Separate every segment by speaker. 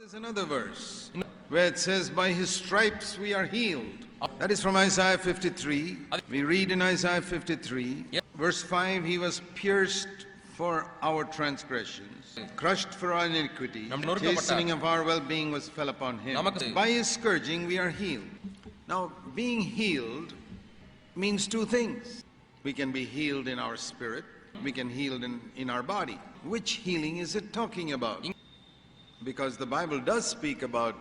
Speaker 1: There's another verse where it says, By his stripes we are healed. That is from Isaiah 53. We read in Isaiah 53, verse 5, He was pierced for our transgressions, crushed for our iniquity. The chastening of our well being was fell upon Him. By His scourging we are healed. Now, being healed means two things. We can be healed in our spirit, we can healed in, in our body. Which healing is it talking about? Because the Bible does speak about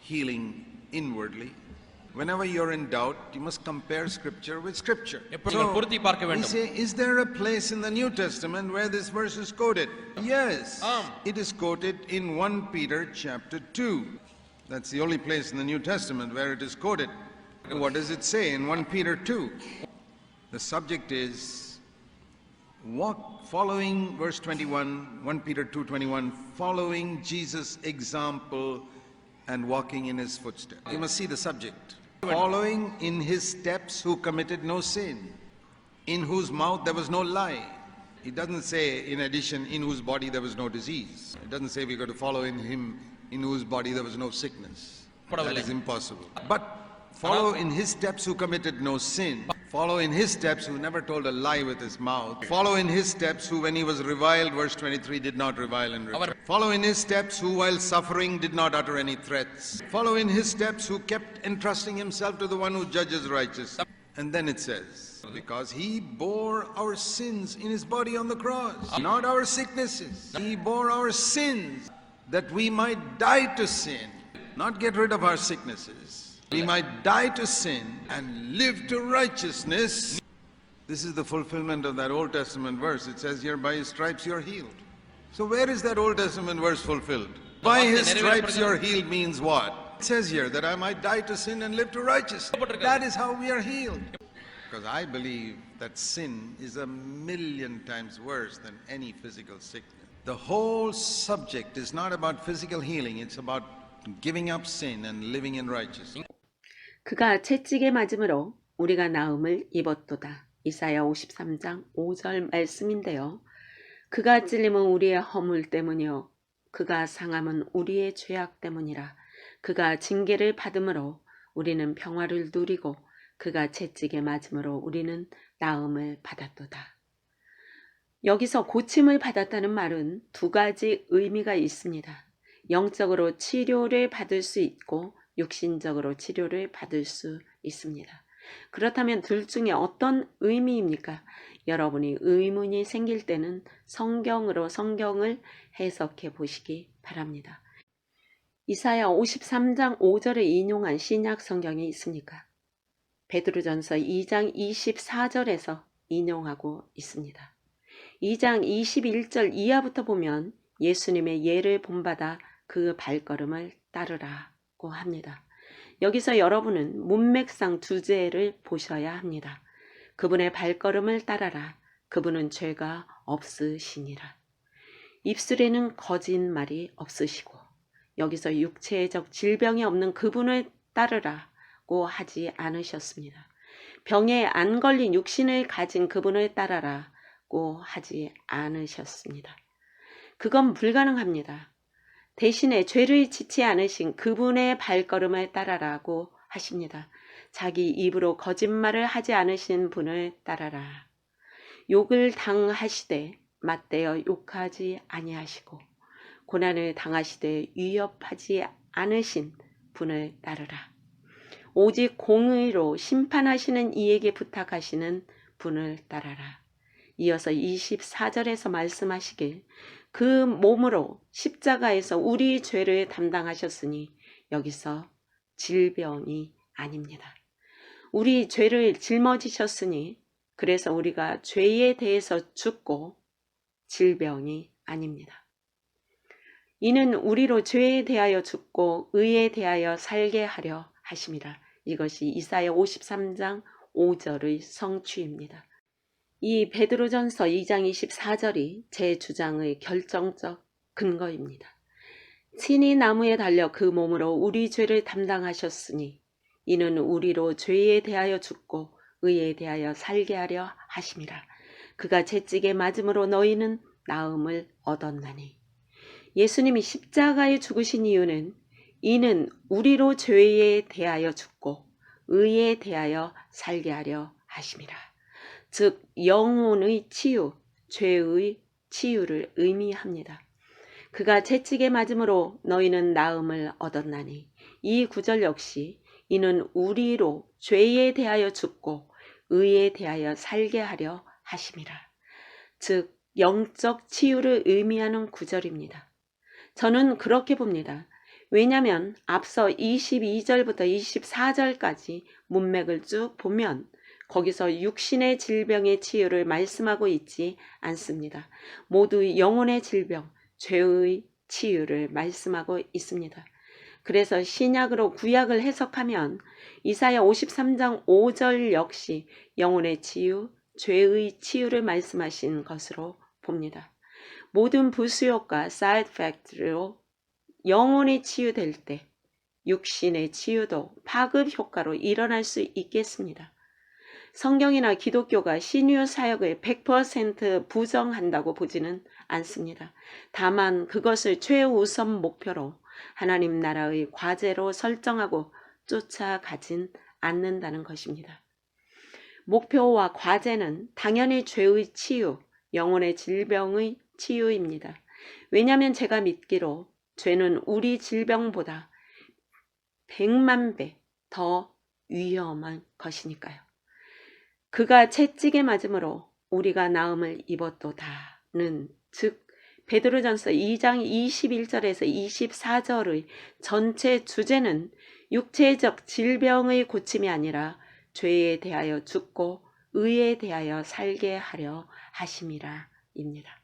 Speaker 1: healing inwardly. Whenever you're in doubt, you must compare scripture with scripture.
Speaker 2: எப்பொழுது நீங்கள் பொருத்தி பார்க்க
Speaker 1: we
Speaker 2: வேண்டும்.
Speaker 1: say, is there a place in the New Testament where this verse is quoted? Yes.
Speaker 2: ஆம்.
Speaker 1: It is quoted in 1 Peter chapter 2. That's the only place in the New Testament where it is quoted. What does it say in 1 Peter 2? The subject is Walk, following verse 21, 1 Peter 2:21, following Jesus' example and walking in his footsteps. You must see the subject. Following in his steps who committed no sin, in whose mouth there was no lie. It doesn't say, in addition, in whose body there was no disease. It doesn't say we've got to follow in him in whose body there was no sickness. That is impossible. But follow in his steps who committed no sin. Follow in his steps who never told a lie with his mouth. Follow in his steps who, when he was reviled, verse 23, did not revile in return. Follow in his steps who, while suffering, did not utter any threats. Follow in his steps who kept entrusting himself to the one who judges righteous. And then it says, because he bore our sins in his body on the cross, not our sicknesses. He bore our sins that we might die to sin, not get rid of our sicknesses we might die to sin and live to righteousness this is the fulfillment of that Old Testament verse. It says here, by his stripes you're healed. So where is that Old Testament verse fulfilled? By his stripes you're healed means what? It says here that I might die to sin and live to righteousness. That is how we are healed. Because I believe that sin is a million times worse than any physical sickness. The whole subject is not about physical healing, it's about giving up sin and living in righteousness.
Speaker 3: 그가 채찍에 맞음으로 우리가 나음을 입었도다. 이사야 53장 5절 말씀인데요. 그가 찔림은 우리의 허물 때문이요. 그가 상함은 우리의 죄악 때문이라. 그가 징계를 받음으로 우리는 평화를 누리고 그가 채찍에 맞음으로 우리는 나음을 받았도다. 여기서 고침을 받았다는 말은 두 가지 의미가 있습니다. 영적으로 치료를 받을 수 있고 육신적으로 치료를 받을 수 있습니다. 그렇다면 둘 중에 어떤 의미입니까? 여러분이 의문이 생길 때는 성경으로 성경을 해석해 보시기 바랍니다. 이사야 53장 5절을 인용한 신약 성경이 있습니까? 베드로전서 2장 24절에서 인용하고 있습니다. 2장 21절 이하부터 보면 예수님의 예를 본받아 그 발걸음을 따르라 고 합니다. 여기서 여러분은 문맥상 주제를 보셔야 합니다. 그분의 발걸음을 따라라. 그분은 죄가 없으시니라. 입술에는 거짓말이 없으시고 여기서 육체적 질병이 없는 그분을 따르라고 하지 않으셨습니다. 병에 안 걸린 육신을 가진 그분을 따라라고 하지 않으셨습니다. 그건 불가능합니다. 대신에 죄를 짓지 않으신 그분의 발걸음을 따라라고 하십니다. 자기 입으로 거짓말을 하지 않으신 분을 따라라. 욕을 당하시되 맞대어 욕하지 아니하시고 고난을 당하시되 위협하지 않으신 분을 따르라. 오직 공의로 심판하시는 이에게 부탁하시는 분을 따라라. 이어서 24절에서 말씀하시길 그 몸으로 십자가에서 우리 죄를 담당하셨으니 여기서 질병이 아닙니다. 우리 죄를 짊어지셨으니 그래서 우리가 죄에 대해서 죽고 질병이 아닙니다. 이는 우리로 죄에 대하여 죽고 의에 대하여 살게 하려 하심이라. 이것이 이사야 53장 5절의 성취입니다. 이 베드로전서 2장 24절이 제 주장의 결정적 근거입니다. 친히 나무에 달려 그 몸으로 우리 죄를 담당하셨으니 이는 우리로 죄에 대하여 죽고 의에 대하여 살게 하려 하심이라. 그가 채찍에 맞음으로 너희는 나음을 얻었나니. 예수님이 십자가에 죽으신 이유는 이는 우리로 죄에 대하여 죽고 의에 대하여 살게 하려 하심이라. 즉 영혼의 치유, 죄의 치유를 의미합니다. 그가 채찍에 맞음으로 너희는 나음을 얻었나니 이 구절 역시 이는 우리로 죄에 대하여 죽고 의에 대하여 살게 하려 하심이라. 즉 영적 치유를 의미하는 구절입니다. 저는 그렇게 봅니다. 왜냐하면 앞서 22절부터 24절까지 문맥을 쭉 보면 거기서 육신의 질병의 치유를 말씀하고 있지 않습니다. 모두 영혼의 질병, 죄의 치유를 말씀하고 있습니다. 그래서 신약으로 구약을 해석하면 이사야 53장 5절 역시 영혼의 치유, 죄의 치유를 말씀하신 것으로 봅니다. 모든 부수효과 사이드 팩트로 영혼이 치유될 때 육신의 치유도 파급 효과로 일어날 수 있겠습니다. 성경이나 기독교가 신유 사역을 100% 부정한다고 보지는 않습니다. 다만 그것을 최우선 목표로 하나님 나라의 과제로 설정하고 쫓아가진 않는다는 것입니다. 목표와 과제는 당연히 죄의 치유, 영혼의 질병의 치유입니다. 왜냐하면 제가 믿기로 죄는 우리 질병보다 백만 배 더 위험한 것이니까요. 그가 채찍에 맞음으로 우리가 나음을 입었도다는 즉 베드로전서 2장 21절에서 24절의 전체 주제는 육체적 질병의 고침이 아니라 죄에 대하여 죽고 의에 대하여 살게 하려 하심이라입니다.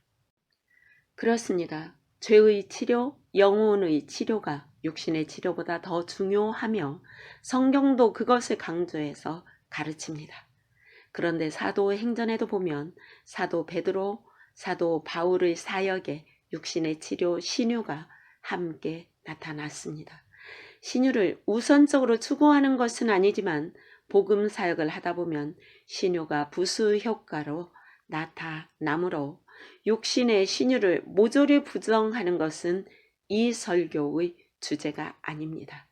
Speaker 3: 그렇습니다. 죄의 치료, 영혼의 치료가 육신의 치료보다 더 중요하며 성경도 그것을 강조해서 가르칩니다. 그런데 사도 행전에도 보면 사도 베드로, 사도 바울의 사역에 육신의 치료 신유가 함께 나타났습니다. 신유를 우선적으로 추구하는 것은 아니지만 복음 사역을 하다 보면 신유가 부수 효과로 나타나므로 육신의 신유를 모조리 부정하는 것은 이 설교의 주제가 아닙니다.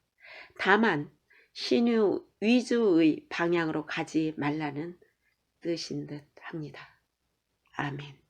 Speaker 3: 다만 신유 위주의 방향으로 가지 말라는 뜻인 듯 합니다. 아멘.